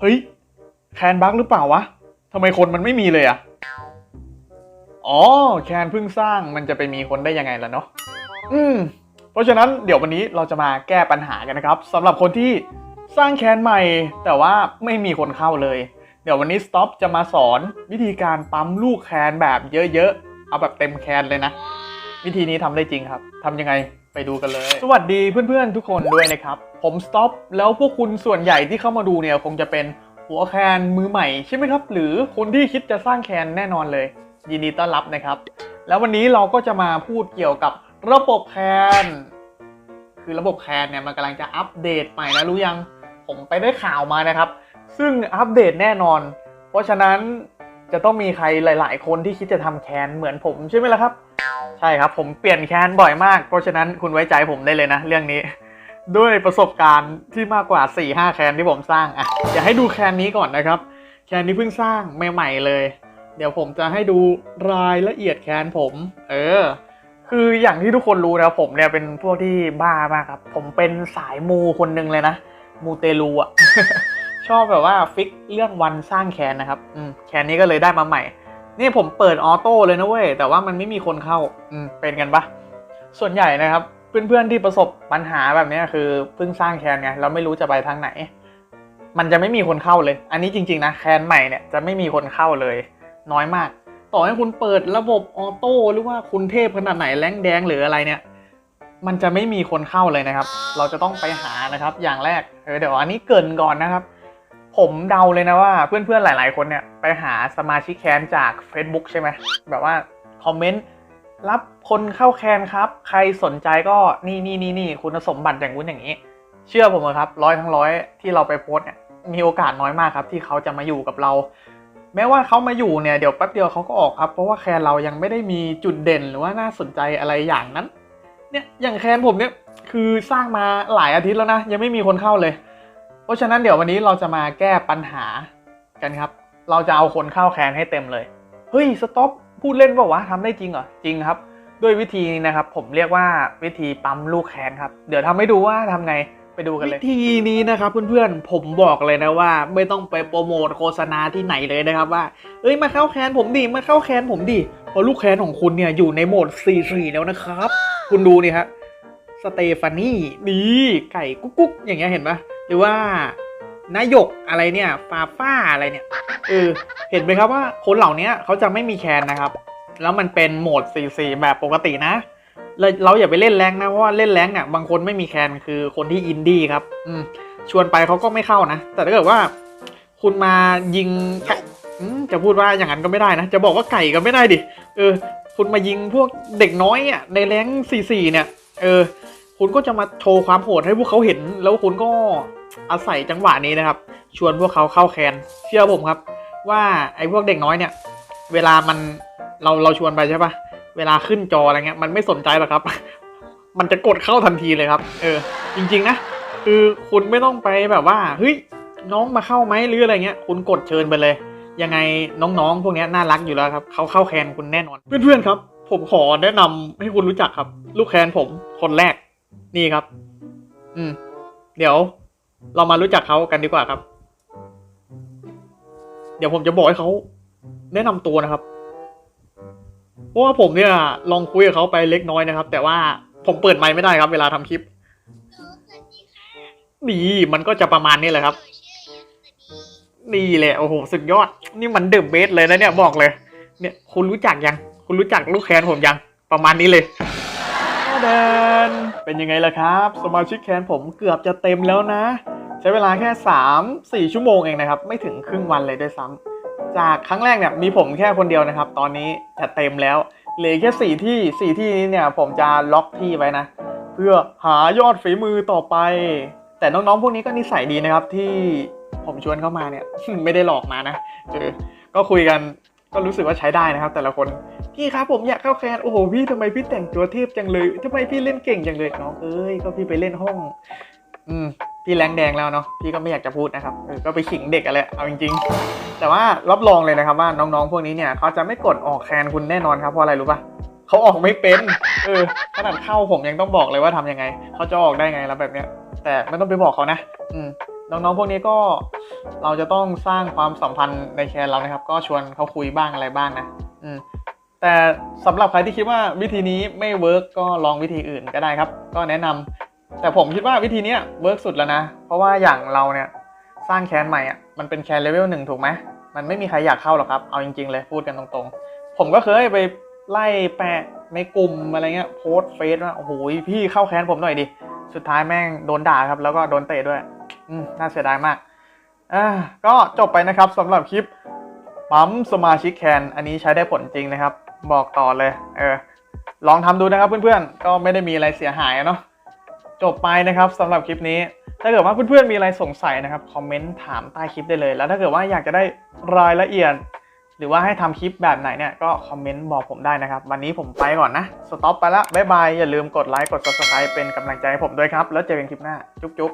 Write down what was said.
เฮ้ย แคนบั๊กหรือเปล่าวะทำไมคนมันไม่มีเลยอะอ๋อ แคนเพิ่งสร้างมันจะไปมีคนได้ยังไงล่ะเนาะ อืม เพราะฉะนั้นเดี๋ยววันนี้เราจะมาแก้ปัญหากันนะครับสำหรับคนที่สร้างแคนใหม่ แต่ว่าไม่มีคนเข้าเลย เดี๋ยววันนี้สต็อปจะมาสอนวิธีการปั๊มลูกแคนแบบเยอะๆ เอาแบบเต็มแคนเลยนะ วิธีนี้ทำได้จริงครับทำยังไง ไปดูกันเลย สวัสดีเพื่อนๆทุกคนด้วยนะครับ ผมสต็อปแล้วพวกคุณส่วนใหญ่ที่เข้ามาดูเนี่ยคงจะเป็นหัวแคนมือใหม่ใช่ไหมครับ หรือคนที่คิดจะสร้างแคนแน่นอนเลย ยินดีต้อนรับนะครับ แล้ววันนี้เราก็จะมาพูดเกี่ยวกับระบบแคนคือระบบแคนเนี่ยมันกำลังจะอัปเดตใหม่นะรู้ยังผมไปได้ข่าวมานะครับ ซึ่งอัปเดตแน่นอน เพราะฉะนั้นจะต้องมีใครหลาย ๆ คนที่คิดจะทำแคนเหมือนผมใช่ไหมล่ะครับ ช่ครับ ผมเปลี่ยนแคนบ่อยมาก เพราะฉะนั้นคุณไว้ใจผมได้เลยนะ เรื่องนี้ ด้วยประสบการณ์ที่มากกว่า 4-5แคนที่ผมสร้างอะอยากให้ดูแคนนี้ก่อนนะครับ แคนนี้เพิ่งสร้างใหม่ๆเลย เดี๋ยวผมจะให้ดูรายละเอียดแคนผม เออ คืออย่างที่ทุกคนรู้นะผมเนี่ยเป็นพวกที่บ้ามากครับ ผมเป็นสายมูคนหนึ่งเลยนะมูเตลูอะชอบแบบว่าฟิกเรื่องวันสร้างแคนนะครับอืมแคนนี้ก็เลยได้มาใหม่ นี่ผมเปิดออโต้เลยนะเว้ย แต่ว่ามันไม่มีคนเข้าอืมเป็นกันปะส่วนใหญ่นะครับ เพื่อนๆที่ประสบปัญหาแบบนี้คือเพิ่งสร้างแคนไงเราไม่รู้จะไปทางไหน มันจะไม่มีคนเข้าเลย อันนี้จริง ๆ นะแคนใหม่เนี่ยจะไม่มีคนเข้าเลย น้อยมาก ต่อให้คุณเปิดระบบออโต้หรือว่าคุณเทพขนาดไหนแรงแดงหรืออะไรเนี่ย มันจะไม่มีคนเข้าเลยนะครับ เราจะต้องไปหานะครับ อย่างแรกเออเดี๋ยวอันนี้เกินก่อนนะครับ ผมเดาเลยนะว่าเพื่อนๆหลาย ๆ คนเนี่ยไปหาสมาชิกแคนจาก Facebook ใช่ไหมแบบว่าคอมเมนต์รับคนเข้าแคนครับ ใครสนใจก็นี่นี่นี่นี่คุณสมบัติอย่างนู้นอย่างนี้ เชื่อผมเถอครับร้อยทั้งร้อยที่เราไปโพสเนี่ยมีโอกาสน้อยมากครับ ที่เขาจะมาอยู่กับเรา แม้ว่าเขามาอยู่เนี่ยเดี๋ยวแป๊บเดียวเขาก็ออกครับ เพราะว่าแคนเรายังไม่ได้มีจุดเด่นหรือว่าน่าสนใจอะไรอย่างนั้นเนี่ยอย่างแคนผมเนี่ยคือสร้างมาหลายอาทิตย์แล้วนะยังไม่มีคนเข้าเลย เพราะฉะนั้นเดี๋ยววันนี้เราจะมาแก้ปัญหากันครับ เราจะเอาคนเข้าแคนให้เต็มเลย เฮ้ย สต็อป พูดเล่นเปล่าวะทำได้จริงเหรอ จริงครับ ด้วยวิธีนี้นะครับ ผมเรียกว่าวิธีปั๊มลูกแคนครับ เดี๋ยวทำให้ดูว่าทำไง ไปดูกันเลย วิธีนี้นะครับเพื่อนๆ ผมบอกเลยนะว่า ไม่ต้องไปโปรโมทโฆษณาที่ไหนเลยนะครับว่า เอ้ย มาเข้าแคนผมดิ มาเข้าแคนผมดิ เพราะลูกแคนของคุณเนี่ยอยู่ในโหมด 4-4 แล้วนะครับ คุณดูนี่ครับสเตฟานี่ นี่ ไก่กุ๊กกุ๊กอย่างเงี้ยเห็นปะ หรือว่านายกอะไรเนี่ยฟาฟ้าอะไรเนี่ยเออเห็นไหมครับว่าคนเหล่านี้เขาจะไม่มีแคนนะครับ แล้วมันเป็นโหมด 4-4 แบบปกตินะ เราอย่าไปเล่นแรงนะ เพราะว่าเล่นแรงอะบางคนไม่มีแคนคือคนที่อินดี้ครับ อืมชวนไปเขาก็ไม่เข้านะ แต่ถ้าเกิดว่า คุณมายิงไก่จะพูดว่าอย่างนั้นก็ไม่ได้นะ จะบอกว่าไก่ก็ไม่ได้ดิ เออ คุณมายิงพวกเด็กน้อยอะในแรง4-4เนี่ย เออ คุณก็จะมาโชว์ความโหดให้พวกเขาเห็น แล้วคุณก็ อาศัยจังหวะนี้นะครับ ชวนพวกเขาเข้าแคนเชื่อผมครับ ว่าไอ้พวกเด็กน้อยเนี่ย เวลามันเราเราชวนไปใช่ปะเวลาขึ้นจออะไรเงี้ยมันไม่สนใจหรอกครับ มันจะกดเข้าทันทีเลยครับ เออ จริง ๆ นะคือคุณไม่ต้องไปแบบว่าเฮ้ยน้องมาเข้าไหมหรืออะไรเงี้ย คุณกดเชิญไปเลย ยังไงน้องๆ พวกนี้น่ารักอยู่แล้วครับเขาเข้าแคนคุณแน่นอน เพื่อนๆครับ ผมขอแนะนำให้คุณรู้จักครับ ลูกแคนผมคนแรกนี่ครับ อืม เดี๋ยว เรามารู้จักเขากันดีกว่าครับ เดี๋ยวผมจะบอกให้เขาแนะนำตัวนะครับเพราะว่าผมเนี่ยลองคุยกับเขาไปเล็กน้อยนะครับ แต่ว่าผมเปิดไมค์ไม่ได้ครับ เวลาทำคลิปนี่มันก็จะประมาณนี้แหละครับ นี่แหละโอ้โหสุดยอด นี่มันเดอะเบสเลยนะเนี่ยบอกเลย เนี่ยคุณรู้จักยัง คุณรู้จักลูกแคนผมยัง ประมาณนี้เลยเดนเป็นยังไงล่ะครับ สมาชิกแคนผมเกือบจะเต็มแล้วนะ ช้เวลาแค่ 3 4 ชั่วโมงเองนะครับ ไม่ถึงครึ่งวันเลยด้วยซ้ำจากครั้งแรกเนี่ยมีผมแค่คนเดียวนะครับ ตอนนี้จะเต็มแล้วเหลือแค่สี่ที่สี่ที่นี้เนี่ยผมจะล็อกที่ไว้นะ เพื่อหายอดฝีมือต่อไป แต่น้องๆพวกนี้ก็นิสัยดีนะครับที่ผมชวนเข้ามาเนี่ยไม่ได้หลอกมานะเออก็คุยกันก็รู้สึกว่าใช้ได้นะครับ แต่ละคนพี่ครับผมอยากเข้าแคนโอ้โหพี่ทำไมพี่แต่งตัวเทพจังเลยทำไมพี่เล่นเก่งจังเลยน้องเอ้ยก็พี่ไปเล่นห้อง อืมพี่แรงแดงแล้วเนาะพี่ก็ไม่อยากจะพูดนะครับเออก็ไปขิงเด็กอะไรเอาจริง ๆ แต่ว่ารับรองเลยนะครับว่าน้องๆพวกนี้เนี่ยเขาจะไม่กดออกแคนคุณแน่นอนครับเพราะอะไรรู้ปะเขาออกไม่เป็นเออขนาดเข้าผมยังต้องบอกเลยว่าทำยังไงเขาจะออกได้ไงแล้วแบบเนี้ย แต่ไม่ต้องไปบอกเขานะ อืมน้องๆพวกนี้ก็เราจะต้องสร้างความสัมพันธ์ในแคนเรานะครับ ก็ชวนเขาคุยบ้างอะไรบ้างนะอืมแต่สำหรับใครที่คิดว่าวิธีนี้ไม่เวิร์กก็ลองวิธีอื่นก็ได้ครับ ก็แนะนำ แต่ผมคิดว่าวิธีเนี้ยเวิร์กสุดแล้วนะ เพราะว่าอย่างเราเนี่ยสร้างแคนใหม่อะมันเป็นแคนเลเวลหนึ่งถูกไหมมันไม่มีใครอยากเข้าหรอกครับ เอาจริง ๆ เลยพูดกันตรงๆ ผมก็เคยไปไล่แปะในกลุ่มอะไรเงี้ยโพสเฟซว่าโอ้โหพี่เข้าแคนผมหน่อยดิสุดท้ายแม่งโดนด่าครับ แล้วก็โดนเตะด้วย อืมน่าเสียดายมากอ่าก็จบไปนะครับสำหรับคลิปปั๊มสมาชิกแคนอันนี้ใช้ได้ผลจริงนะครับ บอกต่อเลย เออ ลองทำดูนะครับเพื่อนๆ ก็ไม่ได้มีอะไรเสียหายอะเนาะ จบไปนะครับสำหรับคลิปนี้ ถ้าเกิดว่าเพื่อนๆมีอะไรสงสัยนะครับคอมเมนต์ถามใต้คลิปได้เลย แล้วถ้าเกิดว่าอยากจะได้รายละเอียด หรือว่าให้ทำคลิปแบบไหนเนี่ยก็คอมเมนต์บอกผมได้นะครับ วันนี้ผมไปก่อนนะสต็อปไปละบ๊ายบายอย่าลืมกดไลค์กด subscribe เป็นกำลังใจให้ผมด้วยครับแล้วเจอกันคลิปหน้าจุ๊บ